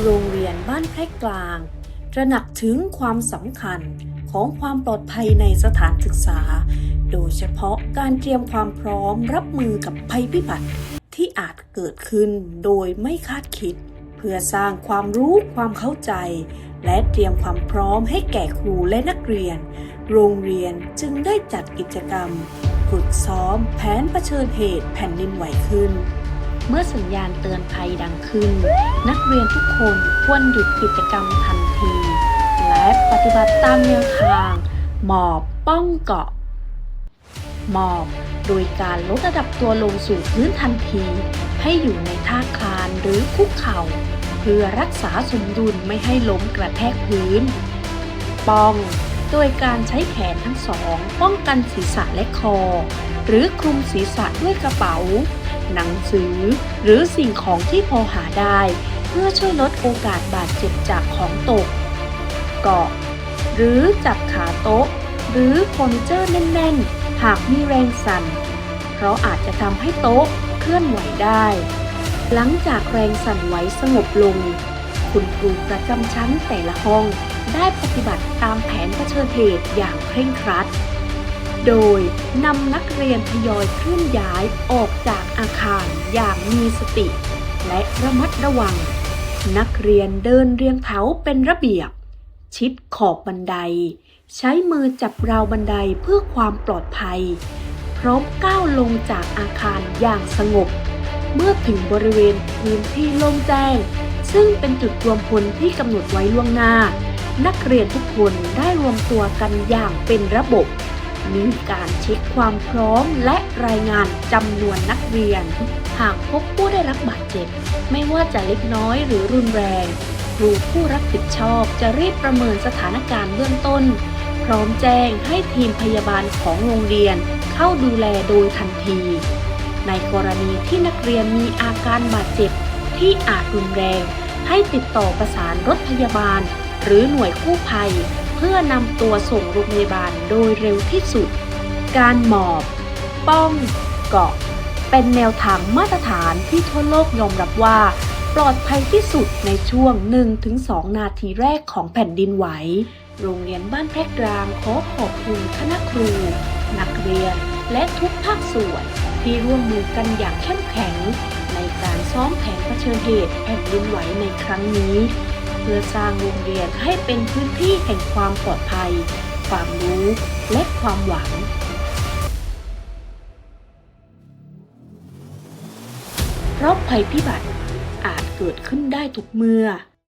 โรงเรียนบ้านแพร่กลาง ตระหนักถึงความสำคัญของความปลอดภัยในสถานศึกษา โดยเฉพาะการเตรียมความพร้อมรับมือกับภัยพิบัติที่อาจเกิดขึ้นโดยไม่คาดคิด เพื่อสร้างความรู้ความเข้าใจ และเตรียมความพร้อมให้แก่ครูและนักเรียน โรงเรียนจึงได้จัดกิจกรรม ฝึกซ้อมแผนเผชิญเหตุแผ่นดินไหวขึ้น เมื่อสัญญาณเตือนภัยดังขึ้น นักเรียนทุกคนควรหยุดกิจกรรมทันที และปฏิบัติตามแนวทาง หมอบป้องเกาะ หมอบ โดยการลดระดับตัวลงสู่พื้นทันที ให้อยู่ในท่าคลานหรือคุกเข่า เพื่อรักษาสมดุลไม่ให้ล้มกระแทกพื้น ป้องโดยการใช้แขนทั้งสอง ป้องกันศีรษะและคอ หรือคลุมศีรษะด้วยกระเป๋า หนังสือ หรือสิ่งของที่พอหาได้ เพื่อช่วยลดโอกาสบาดเจ็บจากของตก เกาะ หรือจับขาโต๊ะ หรือเฟอร์นิเจอร์แน่น ๆ หากมีแรงสั่น เพราะอาจจะทำให้โต๊ะเคลื่อนไหวได้ หลังจากแรงสั่นไหวสงบลง คุณครูประจำชั้นแต่ละห้องได้ปฏิบัติตามแผนเผชิญเหตุอย่างเคร่งครัด โดยนำนักเรียนทยอยเคลื่อนย้ายออกจาก อาคารอย่างมีสติ และระมัดระวัง นักเรียนเดินเรียงแถวเป็นระเบียบ ชิดขอบบันได ใช้มือจับราวบันไดเพื่อความปลอดภัย พร้อมก้าวลงจากอาคารอย่างสงบ เมื่อถึงบริเวณพื้นที่โล่งแจ้ง ซึ่งเป็นจุดรวมพลที่กำหนดไว้ล่วงหน้า นักเรียนทุกคนได้รวมตัวกันอย่างเป็นระบบ มีการเช็คความพร้อมและรายงานจำนวนนักเรียน หากพบผู้ได้รับบาดเจ็บ ไม่ว่าจะเล็กน้อยหรือรุนแรง ครูผู้รับผิดชอบจะรีบประเมินสถานการณ์เบื้องต้น พร้อมแจ้งให้ทีมพยาบาลของโรงเรียนเข้าดูแลโดยทันที ในกรณีที่นักเรียนมีอาการบาดเจ็บที่อาจรุนแรง ให้ติดต่อประสานรถพยาบาล หรือหน่วยกู้ภัย พื่อนำตัวส่งโรงพยาบาลโดยเร็วที่สุด การหมอบ ป้อง เกาะ เป็นแนวทางมาตรฐานที่ทั่วโลกยอมรับว่า ปลอดภัยที่สุดในช่วง 1-2 นาทีแรกของแผ่นดินไหว โรงเรียนบ้านแพรกกลางขอขอบคุณคณะครู นักเรียน และทุกภาคส่วน ที่ร่วมมือกันอย่างเข้มแข็ง ในการซ้อมแผนเผชิญเหตุแผ่นดินไหวในครั้งนี้ เพื่อสร้างโรงเรียนให้เป็นพื้นที่แห่งความปลอดภัย ความรู้และความหวังเพราะภัยพิบัติอาจเกิดขึ้นได้ทุกเมื่อ